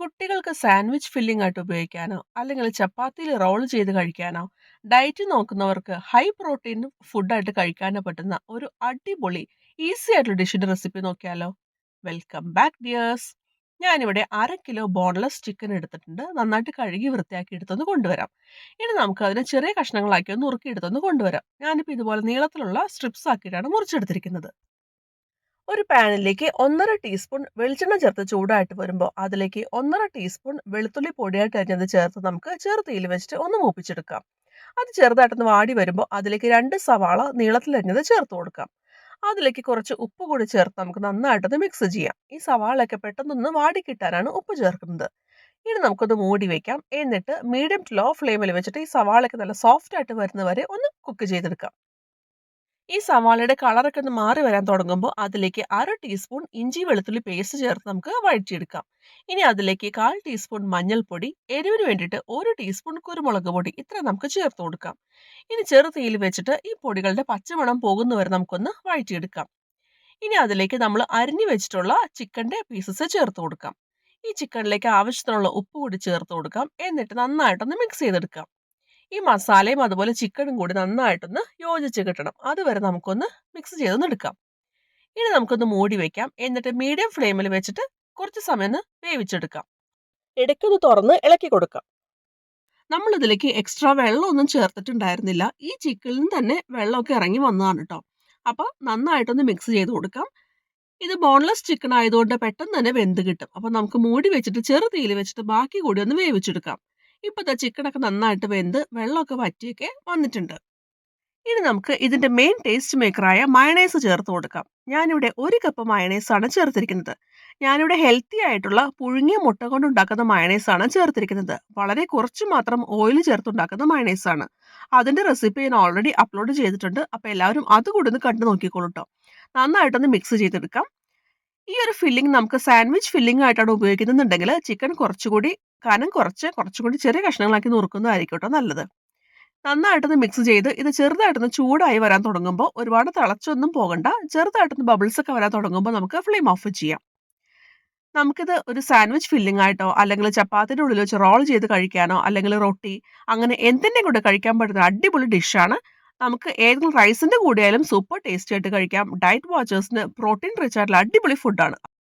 കുട്ടികൾക്ക് sandwich filling ആയിട്ട് ഉപയോഗിക്കാനോ അല്ലെങ്കിൽ ചപ്പാത്തിയിൽ റോൾ ചെയ്ത് കഴിക്കാനോ ഡയറ്റ് നോക്കുന്നവർക്ക് ഹൈ പ്രോട്ടീൻ ഫുഡായിട്ട് കഴിക്കാനോ പറ്റുന്ന ഒരു അടിപൊളി ഈസി ആയിട്ടുള്ള ഡിഷിന്റെ റെസിപ്പി നോക്കിയാലോ? Welcome back dears. ഞാനിവിടെ അര കിലോ ബോൺലെസ് ചിക്കൻ എടുത്തിട്ടുണ്ട്. നന്നായിട്ട് കഴുകി വൃത്തിയാക്കി എടുത്തൊന്ന് കൊണ്ടുവരാം. ഇനി നമുക്ക് അതിനെ ചെറിയ കഷ്ണങ്ങളാക്കി ഒന്ന് ഉറുക്കി എടുത്തൊന്ന് കൊണ്ടുവരാം. ഞാനിപ്പോൾ ഇതുപോലെ നീളത്തിലുള്ള സ്ട്രിപ്സ് ആക്കിയിട്ടാണ് മുറിച്ചെടുത്തിരിക്കുന്നത്. ഒരു പാനിലേക്ക് ഒന്നര ടീസ്പൂൺ വെളിച്ചെണ്ണ ചേർത്ത് ചൂടായിട്ട് വരുമ്പോൾ അതിലേക്ക് ഒന്നര ടീസ്പൂൺ വെളുത്തുള്ളി പൊടിയായിട്ട് അരിഞ്ഞത് ചേർത്ത് നമുക്ക് ചെറുതീയിൽ വെച്ചിട്ട് ഒന്ന് മൂപ്പിച്ചെടുക്കാം. അത് ചെറുതായിട്ടൊന്ന് വാടി വരുമ്പോൾ അതിലേക്ക് രണ്ട് സവാള നീളത്തിൽ അരിഞ്ഞത് ചേർത്ത് കൊടുക്കാം. അതിലേക്ക് കുറച്ച് ഉപ്പ് കൂടി ചേർത്ത് നമുക്ക് നന്നായിട്ടൊന്ന് മിക്സ് ചെയ്യാം. ഈ സവാളയൊക്കെ പെട്ടെന്നൊന്ന് വാടി കിട്ടാനാണ് ഉപ്പ് ചേർക്കുന്നത്. ഇനി നമുക്കത് മൂടി വെക്കാം. എന്നിട്ട് മീഡിയം ടു ലോ ഫ്ലെയിമിൽ വെച്ചിട്ട് ഈ സവാളയൊക്കെ നല്ല സോഫ്റ്റ് ആയിട്ട് വരുന്നവരെ ഒന്ന് കുക്ക് ചെയ്തെടുക്കാം. ഈ സവാളയുടെ കളറൊക്കെ ഒന്ന് മാറി വരാൻ തുടങ്ങുമ്പോൾ അതിലേക്ക് അര ടീസ്പൂൺ ഇഞ്ചി വെളുത്തുള്ളി പേസ്റ്റ് ചേർത്ത് നമുക്ക് വഴറ്റിയെടുക്കാം. ഇനി അതിലേക്ക് കാൽ ടീസ്പൂൺ മഞ്ഞൾപ്പൊടി എരിവിന് വേണ്ടിയിട്ട് ഒരു ടീസ്പൂൺ കുരുമുളക് പൊടി ഇത്ര നമുക്ക് ചേർത്ത് കൊടുക്കാം. ഇനി ചെറു തീയിൽ വെച്ചിട്ട് ഈ പൊടികളുടെ പച്ചമണം പോകുന്നവരെ നമുക്കൊന്ന് വഴറ്റിയെടുക്കാം. ഇനി അതിലേക്ക് നമ്മൾ അരിഞ്ഞു വെച്ചിട്ടുള്ള ചിക്കന്റെ പീസസ് ചേർത്ത് കൊടുക്കാം. ഈ ചിക്കനിലേക്ക് ആവശ്യത്തിനുള്ള ഉപ്പ് കൂടി ചേർത്ത് കൊടുക്കാം. എന്നിട്ട് നന്നായിട്ടൊന്ന് മിക്സ് ചെയ്തെടുക്കാം. ഈ മസാലയും അതുപോലെ ചിക്കനും കൂടി നന്നായിട്ടൊന്ന് യോജിച്ച് കിട്ടണം. അതുവരെ നമുക്കൊന്ന് മിക്സ് ചെയ്തൊന്ന് എടുക്കാം. ഇനി നമുക്കൊന്ന് മൂടി വെക്കാം. എന്നിട്ട് മീഡിയം ഫ്ലെയിമിൽ വെച്ചിട്ട് കുറച്ച് സമയം ഒന്ന് വേവിച്ചെടുക്കാം. ഇടയ്ക്കൊന്ന് തുറന്ന് ഇളക്കി കൊടുക്കാം. നമ്മൾ ഇതിലേക്ക് എക്സ്ട്രാ വെള്ളമൊന്നും ചേർത്തിട്ടുണ്ടായിരുന്നില്ല. ഈ ചിക്കനിൽ നിന്ന് തന്നെ വെള്ളമൊക്കെ ഇറങ്ങി വന്നതാണ് കേട്ടോ അപ്പോൾ നന്നായിട്ടൊന്ന് മിക്സ് ചെയ്ത് കൊടുക്കാം. ഇത് ബോൺലെസ് ചിക്കൻ ആയതുകൊണ്ട് പെട്ടെന്ന് തന്നെ വെന്ത് കിട്ടും. അപ്പോൾ നമുക്ക് മൂടി വെച്ചിട്ട് ചെറു തീയിൽ വെച്ചിട്ട് ബാക്കി കൂടി ഒന്ന് വേവിച്ചെടുക്കാം. ഇപ്പോൾ ദാ ചിക്കനൊക്കെ നന്നായിട്ട് വെന്ത് വെള്ളമൊക്കെ വറ്റിയൊക്കെ വന്നിട്ടുണ്ട്. ഇനി നമുക്ക് ഇതിന്റെ മെയിൻ ടേസ്റ്റ് മേക്കറായ മയണൈസ് ചേർത്ത് കൊടുക്കാം. ഞാനിവിടെ ഒരു കപ്പ് മയണൈസ് ആണ് ചേർത്തിരിക്കുന്നത്. ഞാനിവിടെ ഹെൽത്തി ആയിട്ടുള്ള പുഴുങ്ങിയ മുട്ട കൊണ്ട് ഉണ്ടാക്കുന്ന മയണൈസ് ആണ് ചേർത്തിരിക്കുന്നത്. വളരെ കുറച്ച് മാത്രം ഓയിൽ ചേർത്തുണ്ടാക്കുന്ന മയണൈസ് ആണ്. അതിന്റെ റെസിപ്പി ഞാൻ ഓൾറെഡി അപ്ലോഡ് ചെയ്തിട്ടുണ്ട്. അപ്പോൾ എല്ലാവരും അത് കൂടി ഒന്ന് കണ്ടു നോക്കിക്കോളൂ കേട്ടോ നന്നായിട്ടൊന്ന് മിക്സ് ചെയ്തെടുക്കാം. ഒരു ഫില്ലിംഗ് നമുക്ക് സാൻഡ്വിച്ച് ഫില്ലിംഗ് ആയിട്ടാണ് ഉപയോഗിക്കുന്നുണ്ടെങ്കിൽ ചിക്കൻ കുറച്ചുകൂടി കനം കുറച്ച് കുറച്ചുകൂടി ചെറിയ കഷ്ണങ്ങളാക്കി നുറുക്കുന്നതായിരിക്കും കേട്ടോ നല്ലത്. നന്നായിട്ടൊന്ന് മിക്സ് ചെയ്ത് ഇത് ചെറുതായിട്ടൊന്ന് ചൂടായി വരാൻ തുടങ്ങുമ്പോൾ ഒരുപാട് തിളച്ചൊന്നും പോകണ്ട. ചെറുതായിട്ടൊന്ന് ബബിൾസ് ഒക്കെ വരാൻ തുടങ്ങുമ്പോൾ നമുക്ക് ഫ്ലെയിം ഓഫ് ചെയ്യാം. നമുക്കിത് ഒരു സാൻഡ്വിച്ച് ഫില്ലിംഗ് ആയിട്ടോ അല്ലെങ്കിൽ ചപ്പാത്തിന്റെ ഉള്ളിൽ വെച്ച് റോൾ ചെയ്ത് കഴിക്കാനോ അല്ലെങ്കിൽ റൊട്ടി അങ്ങനെ എന്തിന്റെ കൂടെ കഴിക്കാൻ പറ്റുന്ന അടിപൊളി ഡിഷാണ് നമുക്ക് ഏതെങ്കിലും റൈസിന്റെ കൂടെയായാലും സൂപ്പർ ടേസ്റ്റി ആയിട്ട് കഴിക്കാം ഡയറ്റ് വാച്ചേഴ്സിന് പ്രോട്ടീൻ റിച്ച് അടിപൊളി ഫുഡാണ്